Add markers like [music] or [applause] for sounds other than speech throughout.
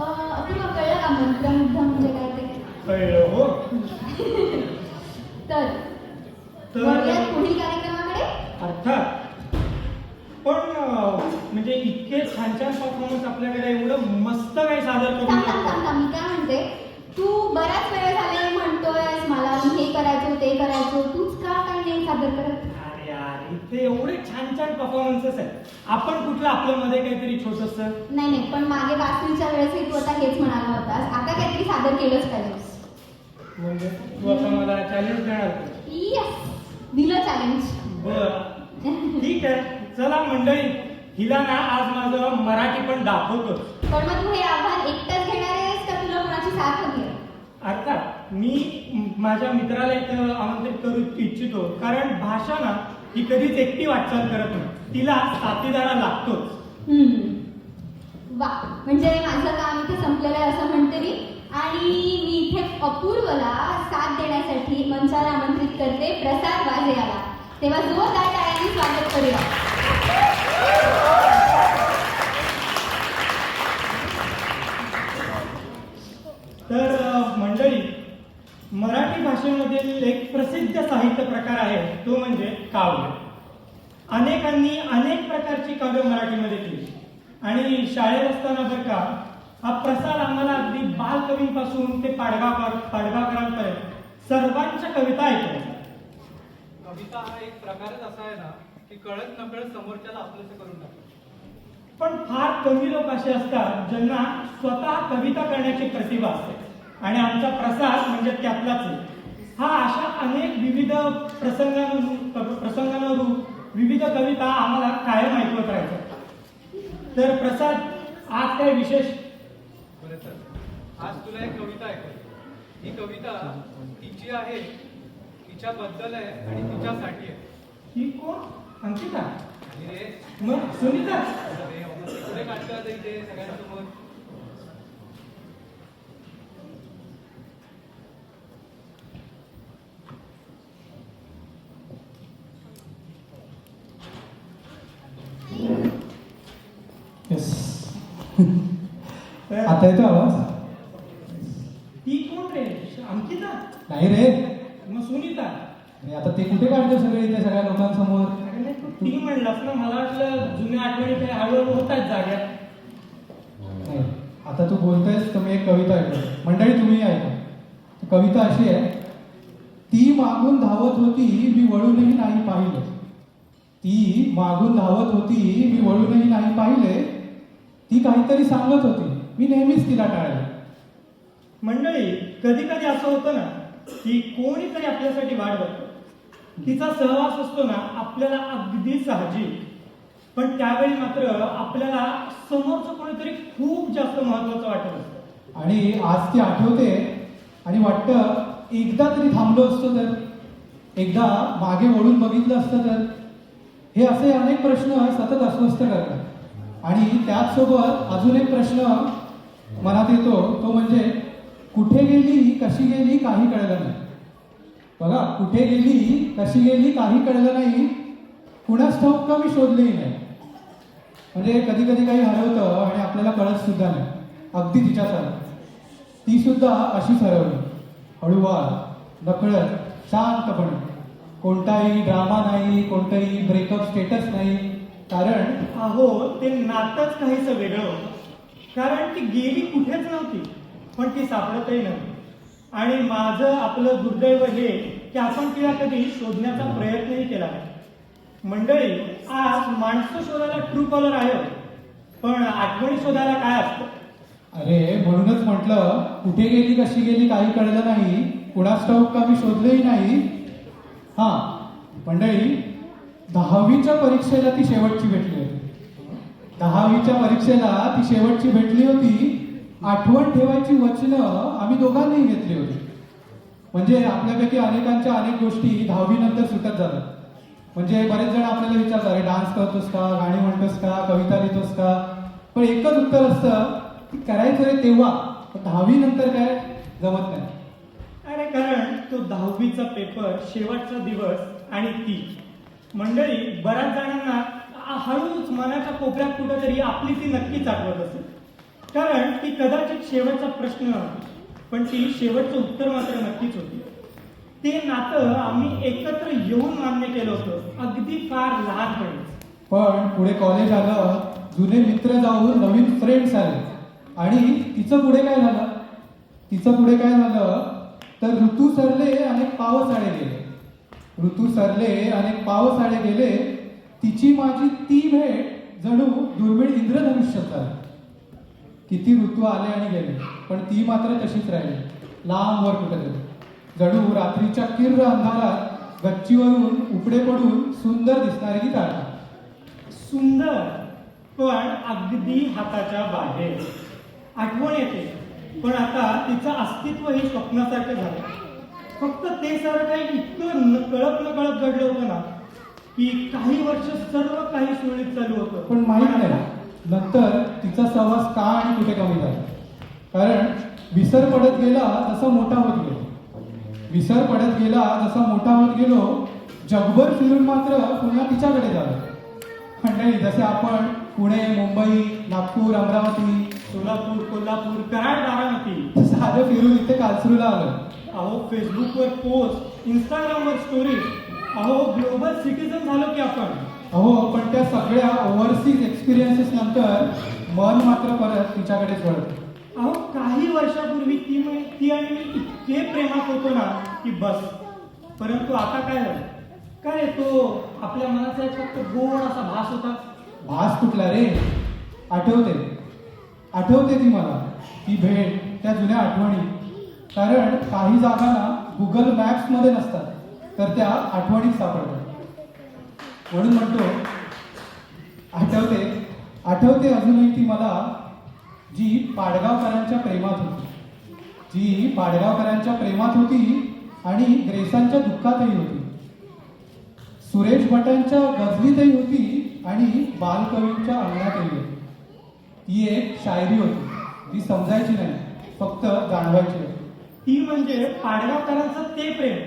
अपूर्वा कळलं का मंत्रमुग्ध म्हणजे काय ते कळलं हो. तर तर- वळूयात पुढील कार्यक्रमाकडे? अर्थात. पण म्हणजे इतके छान छान परफॉर्मन्स आपल्याकडे एवढं मस्त काही सादर थांब. मी काय म्हणते? तू बराच वेळ झाले म्हणतोयस मला मी हे करायचो ते करायचो तूच का काही नाही सादर करत? अरे यार इथे एवढे छान छान परफॉर्मन्सेस आहेत. आपण कुठलं आपल्या मध्ये काहीतरी छोटस? नाही नाही पण मागे वाचणीच्या वेळेसही तू आता हेच म्हणाला होतास. आता काहीतरी सादर केलंच पाहिजे. म्हणजे तू आता मला चॅलेंज देणार का? येस दिलं चॅलेंज बर. ठीक आहे. चला मंडळी हिला ना आज माझं मराठी पण दाखवतो पण मग तू हे आव्हान एकटाच घेणार आहेस का? तुला कोणाची साथ हवी आहे? अर्थात मी माझ्या मित्राला इथं आमंत्रित करू इच्छितो. कारण भाषा ना ही कधीच एकटी वाटचाल करत नाही. तिला साथीदारा लागतोच. वा. म्हणजे माझं काम इथे संपलेलं आहे असं म्हणते मी. आणि मी इथे अपूर्वला साथ देण्यासाठी मंचाला आमंत्रित करते प्रसाद वाजे याला. तेव्हा जोरदार टाळ्यांनी स्वागत करूया. तर भाषेमधील एक प्रसिद्ध साहित्य प्रकार आहे तो म्हणजे काव्य. अनेकांनी अनेक प्रकारची काव्य मराठीमध्ये केली. आणि शाळेत असताना बरं का हा प्रसाद आम्हाला अगदी बालकवींपासून ते पाडगावकर पाडगावकरांपर्यंत सर्वांच्या कविता ऐकल्या कविता हा एक प्रकारच असा आहे ना की कळत नकळत समोरच्याला आपलंसं करून टाकतो पण फार कमी लोक असे असतात ज्यांना स्वतः कविता करण्याची प्रतिभा असते. आणि आमचा प्रसाद म्हणजे त्यातलाच. हा अशा अनेक विविध प्रसंगानुरूप प्रसंगानुरूप विविध कविता आम्हाला कायम ऐकवत राहायचं तर प्रसाद आज काय विशेष आज तुला एक कविता ऐकव ही कविता तिची आहे तिच्याबद्दल आहे आणि तिच्यासाठी आहे ही कोण अंकिता मग सुनीता पुढे काढतो इथे सगळ्यांसमोर येस तर [laughs] आता येतो आवाज? ती कोण रे? अंकिता? नाही रे. मग सुनीता. अरे आता ते कुठे काढतो सगळे इथे सगळ्या लोकांसमोर? अरे नाही, तू ती म्हणलास ना मला वाटलं जुन्या आठवणी काही हळूहळू होतात जाग्यात. नाही आता तू बोलतोयस तर मी एक कविता ऐकतो. मंडळी तुम्ही ऐका. ती कविता अशी आहे ती मागून धावत होती मी वळूनही नाही पाहिले. ती मागून धावत होती मी वळूनही नाही पाहिले. ती काहीतरी सांगत होती. मी नेहमीच तिला टाळले. मंडळी कधी कधी असं होतं ना की कोणीतरी आपल्यासाठी वाट बघतो. तिचा सहवास असतो ना आपल्याला अगदी साहजिक पण त्यावेळी मात्र आपल्याला समोरचं कोणीतरी खूप जास्त महत्वाचं वाटत असतं. आणि आज ती आठवते आणि वाटतं एकदा तरी थांबलो असतो तर एकदा मागे वळून बघितलं असतं तर. हे असे अनेक प्रश्न सतत अस्वस्थ करतात. आणि त्याचसोबत अजून एक प्रश्न मनात येतो तो म्हणजे कुठे गेली कशी गेली काही कळलं नाही. बघा कुठे गेली कशी गेली काही कळलं नाही. कुणाच ठाऊक का मी शोधलेही नाही. म्हणजे कधी कधी काही हरवतं आणि आपल्याला कळत सुद्धा नाही. अगदी तिच्यासारखं. ती सुद्धा अशीच हरवली. हळूवार नकळत शांतपणे. कोणताही ड्रामा नाही कोणताही ब्रेकअप स्टेटस नाही. कारण अहो ते नातच काहीसं वेगळं होतं. कारण ती गेली कुठेच नव्हती पण ती सापडतही नव्हती. आणि माझं आपलं दुर्दैव हे की आपण तिला कधी शोधण्याचा प्रयत्नही केला नाही. मंडळी आज माणसं शोधायला ट्रू कॉलर आहे पण आठवणी शोधायला काय असतं? अरे म्हणूनच म्हटलं कुठे गेली कशी गेली काही कळलं नाही. कुणाच ठाऊक का मी शोधलेही नाही. हा मंडळी दहावीच्या परीक्षेला ती शेवटची भेटली होती. दहावीच्या परीक्षेला ती शेवटची भेटली होती. आठवण ठेवायची वचनं आम्ही दोघांनीही घेतली होती. म्हणजे आपल्यापैकी अनेकांच्या अनेक गोष्टी दहावी नंतर सुटत जातात. म्हणजे बरेच जण आपल्याला विचारतात अरे डान्स करतोस का? गाणी म्हणतोस का? कविता लिहितोस का? पण एकच उत्तर असतं की करायचं रे तेव्हा. दहावी नंतर काय? जमत नाही. अरे कारण तो दहावीचा पेपर शेवटचा दिवस आणि ती. मंडळी बऱ्याच जणांना हळूच मनाच्या कोपऱ्यात कुठेतरी आपली ती नक्कीच आठवत असेल. कारण ती कदाचित शेवटचा प्रश्न पण ती शेवटचं उत्तर मात्र नक्कीच होती. ते नातं आम्ही एकत्र येऊन मान्य केलं होतं अगदी फार लहानपणी पण. पुढे कॉलेज आलं जुने मित्र जाऊन नवीन फ्रेंड्स आले. आणि तिचं पुढे काय झालं? तिचं पुढे काय झालं? तर ऋतू सरले अनेक पावसाळे गेले. ऋतू सरले अनेक पावसाळे गेले तिची माझी ती भेट जणू दुर्मिळ इंद्रधनुष्य झाली किती ऋतू आले आणि गेले पण ती मात्र तशीच राहिली. लांब वर कुठेतरी. जणू रात्रीच्या किर्र अंधारात गच्चीवरून उपडे पडून सुंदर दिसणारी ती तारा सुंदर पण अगदी हाताच्या बाहेर. आठवण येते पण आता तिचं अस्तित्व हे स्वप्नासारखं झालं. फक्त ते सारं काही इतकं न कळत न कळत घडलं होतं ना की काही वर्ष सर्व काही सुरळीत चालू होतं. पण माहीत नाही नंतर तिचा सहवास का आणि कुठे कमी झाला? कारण विसर पडत गेला जसा मोठा होत गेलो. विसर पडत गेला जसा मोठा होत गेलो जगभर फिरून मात्र पुन्हा तिच्याकडे झालं मंडळी जसे आपण पुणे मुंबई नागपूर अमरावती सोलापूर कोल्हापूर कराड बारामती. साधं फिरून इथे कालसरूला आलो अहो फेसबुकवर पोस्ट इंस्टाग्रामवर स्टोरीज अहो ग्लोबल सिटीजन झालो की आपण? अहो पण त्या सगळ्या ओव्हरसीज एक्सपिरियन्सेस नंतर मन मात्र परत तिच्याकडेच वळतं अहो काही वर्षापूर्वी ती मी- ती आणि मी इतके प्रेमात होतो ना की बस. परंतु आता काय झालं? काय तो आपल्या मनाचा एक फक्त गोड असा भास होता? भास कुठला रे? आठवते. आठवते ती मला. ती भेट त्या जुन्या आठवणी. कारण काही जागा ना गुगल मॅप्समध्ये नसतात. तर त्या आठवणीत सापडतात. म्हणून म्हणतो आठवते आठवते अजूनही ती मला जी पाडगावकरांच्या प्रेमात होती. जी पाडगावकरांच्या प्रेमात होती आणि ग्रेसांच्या दुःखातही होती. सुरेश भटांच्या गजलीतही होती आणि बालकवींच्या अंगणातही होती. ती एक शायरी होती. ती समजायची नाही फक्त जाणवायची होती. ती म्हणजे पाडगावकरांचं ते प्रेम.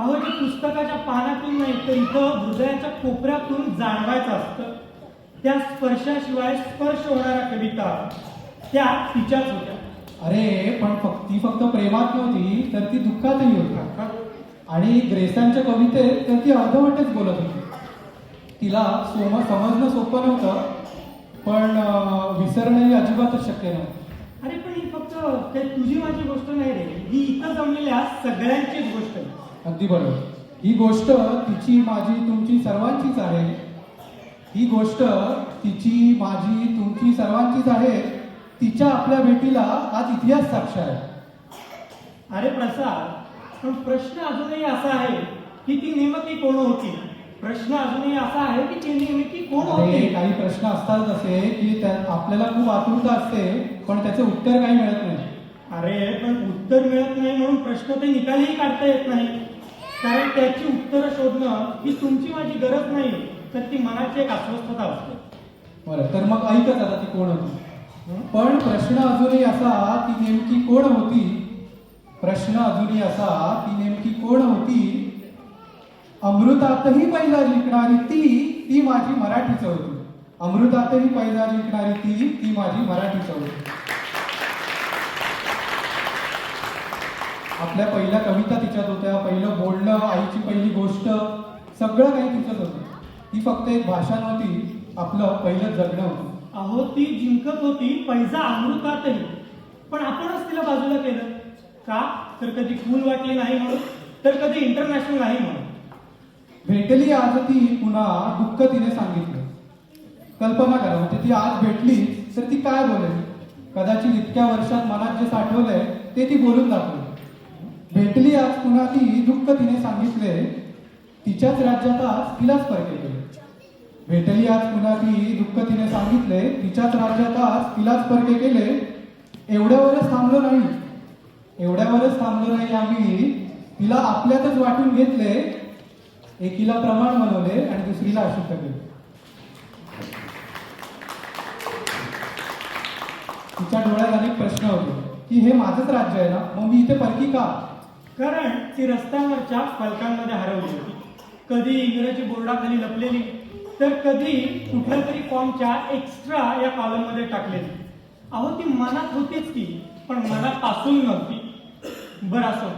अहो जे पुस्तकाच्या पानातून नाही तर इथं हृदयाच्या कोपऱ्यातून जाणवायचं असतं. त्या स्पर्शाशिवाय स्पर्श होणाऱ्या कविता त्या तिच्याच होत्या. अरे पण फक्त ती फक्त प्रेमात नव्हती तर ती दुःखातही होती. आणि ग्रेसांच्या कवितेत तर ती अर्धवटच बोलत होती. तिला सोम समजणं सोपं नव्हतं पण विसरणंही अजिबातच शक्य नव्हतं. अरे पण ही फक्त काही तुझी माझी गोष्ट नाही रे. सगळ्यांचीच गोष्ट अगदी बरोबर. ही गोष्ट तिची माझी तुमची सर्वांचीच आहे. ही गोष्ट तिची माझी तुमची सर्वांचीच आहे. तिच्या आपल्या भेटीला आज इतिहास साक्ष आहे. अरे प्रसाद पण प्रश्न अजूनही असा आहे की ती नेमकी कोण होती? प्रश्न अजूनही असा आहे की ती नेमकी कोण होती? काही प्रश्न असतात असे की त्या आपल्याला खूप आतुरता असते पण त्याचे उत्तर काही मिळत नाही. अरे पण उत्तर मिळत नाही म्हणून प्रश्न ते निकालही काढता येत नाही. कारण त्याची उत्तरं शोधणं ही तुमची माझी गरज नाही तर ती मनाची एक अस्वस्थता असते. बरं तर मग ऐकत आता ती कोण होती? पण प्रश्न अजूनही असा ती नेमकी कोण होती? प्रश्न अजूनही असा ती नेमकी कोण होती? अमृतातही पहिला जिंकणारी ती ती माझी मराठीच होती. अमृतातही पहिला जिंकणारी ती ती माझी मराठीच होती. आपल्या पहिल्या कविता तिच्यात होत्या पहिलं बोलणं आईची पहिली गोष्ट सगळं काही तिच्यात होतं. ती फक्त एक भाषा नव्हती आपलं पहिलं जगणं होतं. अहो ती जिंकत होती पैसा अमृतातही. पण आपणच तिला बाजूला केलं. का? तर कधी कूल वाटली नाही म्हणून तर कधी इंटरनॅशनल नाही म्हणून. भेटली आज ती पुन्हा दुःख तिने सांगितलं. कल्पना करा म्हणजे ती आज भेटली तर ती काय बोलेल? कदाचित इतक्या वर्षात मनात जे साठवलंय ते ती बोलून दाखवेल. भेटली आज पुन्हा ती दुःख तिने सांगितले तिच्याच राज्यात आज तिलाच परके केले. भेटली आज पुन्हा ती दुःख तिने सांगितले तिच्याच राज्यात आज तिलाच परके केले. एवढ्यावरच थांबलो नाही. एवढ्यावरच थांबलो नाही आम्ही. तिला आपल्यातच वाटून घेतले. एकीला प्रमाण बनवले आणि दुसरीला अशुद्ध केले. तिच्या डोळ्यात अनेक प्रश्न होते की हे माझंच राज्य आहे ना? मग मी इथे परकी का? कारण ती रस्त्यावरच्या फलकांमध्ये हरवली होती. कधी इंग्रजी बोर्डाखाली लपलेली तर कधी कुठल्या तरी फॉर्मच्या एक्स्ट्रा या कॉलममध्ये टाकलेली. अहो ती मनात होतीच की पण मनापासून नव्हती. बरं असो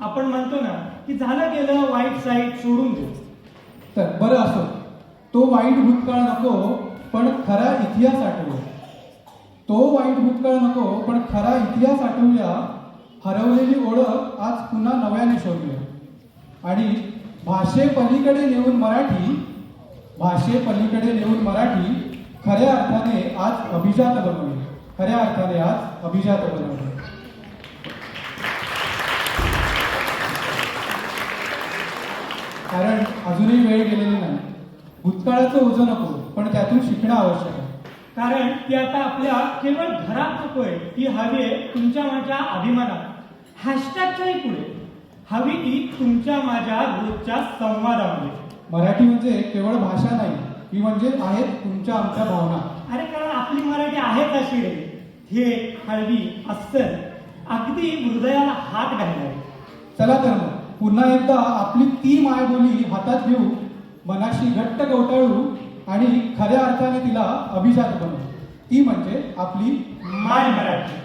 आपण म्हणतो ना की झालं गेलं वाईट साईट सोडून दे. तर बरं असो तो वाईट भूतकाळ नको पण खरा इतिहास आठवूया. तो वाईट भूतकाळ नको पण खरा इतिहास आठवूया. हरवलेली ओळख आज शोधलं आणि भाषे पलीकडे नेऊन मराठी भाषे पलीकडे नेऊन मराठी खऱ्या अर्थाने आज अभिजात बनवले. खऱ्या अर्थाने आज अभिजात बनवले. कारण अजूनही वेळ गेलेली नाही. भूतकाळाचं ओझं नको पण त्यातून शिकणं आवश्यक आहे. कारण ती आता आपल्या केवळ घरात नकोय ती हवी आहे तुमच्या माझ्या अभिमानात. हॅशटॅगच्याही पुढे. हवी ती तुमच्या माझ्या रोजच्या संवादामध्ये. मराठी म्हणजे केवळ भाषा नाही ही म्हणजे आहेत तुमच्या आमच्या भावना. अरे कारण आपली मराठी आहेच अशी रे. थेट हळवी अस्सल अगदी हृदयाला हात घालणारी. चला तर मग पुन्हा एकदा आपली ती मायबोली हातात घेऊ मनाशी घट्ट कवटाळू आणि खऱ्या अर्थाने तिला अभिजात बनवू. ती म्हणजे आपली माय मराठी.